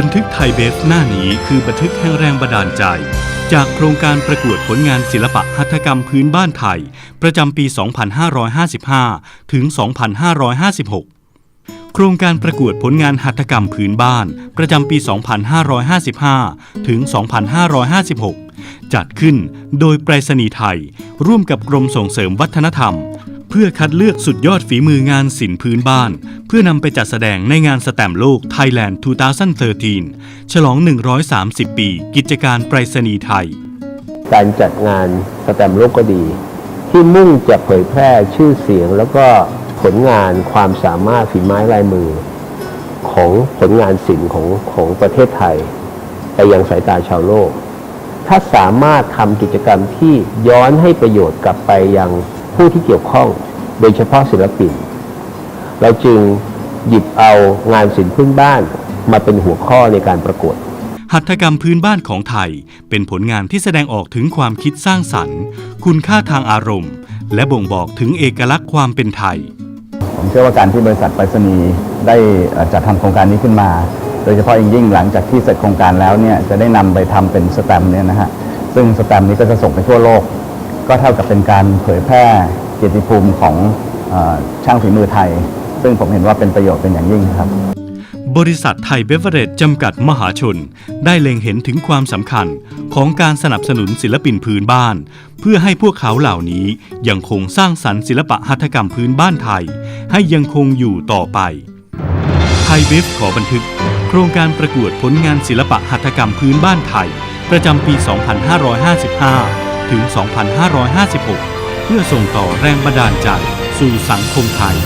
บันทึกไทยเบฟหน้านี้คือบันทึกแห่งแรงบันดาลใจ จากโครงการประกวดผลงานศิลปะหัตถกรรมพื้นบ้านไทย ประจำปี 2555 ถึง 2556 โครงการประกวดผลงานหัตถกรรมพื้นบ้าน ประจำปี 2555 ถึง 2556 จัดขึ้นโดยไปรษณีย์ไทย ร่วมกับกรมส่งเสริมวัฒนธรรม พื่อคัดเลือกสุดยอดฝีมืองานศิลป์พื้นบ้าน เพื่อนำไปจัดแสดงในงานสแตมป์โลก Thailand 2013 ฉลอง 130 ปี กิจการไปรษณีย์ไทย การจัดงานสแตมป์โลกก็ดี ที่มุ่งจะเผยแพร่ชื่อเสียงแล้วก็ผลงานความสามารถฝีไม้ลายมือ ของผลงานศิลป์ของของประเทศไทย ไปยังสายตาชาวโลก ถ้าสามารถทำกิจกรรมที่ย้อนให้ประโยชน์กลับไปยังผู้ที่เกี่ยวข้อง โดยเฉพาะศิลปิน เราจึงหยิบเอางานศิลป์พื้นบ้านมาเป็นหัวข้อในการประกวด หัตถกรรมพื้นบ้านของไทย เป็นผลงานที่แสดงออกถึงความคิดสร้างสรรค์ คุณค่าทางอารมณ์ และบ่งบอกถึงเอกลักษณ์ความเป็นไทย ผมเชื่อว่าการที่บริษัทไปรษณีย์ได้เอ่อจัดทำโครงการนี้ขึ้นมา โดยเฉพาะอย่างยิ่งหลังจากที่เสร็จโครงการแล้วเนี่ยจะได้นำไปทำเป็นสแตมป์เนี่ยนะฮะซึ่งสแตมป์นี้ก็จะส่งไปทั่วโลก ก็เท่ากับเป็นการเผยแพร่ เกียรติภูมิของอช่างฝีมือไทย ซึ่งผมเห็นว่าเป็นประโยชน์เป็นอย่างยิ่งครับ บริษัทไทยเบเวอร์เรจจำกัดมหาชน ได้เล็งเห็นถึงความสำคัญของการสนับสนุนศิลปินพื้นบ้าน เพื่อให้พวกเขาเหล่านี้ยังคงสร้างสรรค์ศิลปะหัตถกรรมพื้นบ้านไทย ให้ยังคงอยู่ต่อไปไทยเบฟขอบันทึก โครงการประกวดผลงานศิลปะหัตถกรรมพื้นบ้านไทย ประจำปี 2555 ถึง 2556 เพื่อส่งต่อแรงบันดาลใจสู่สังคมไทย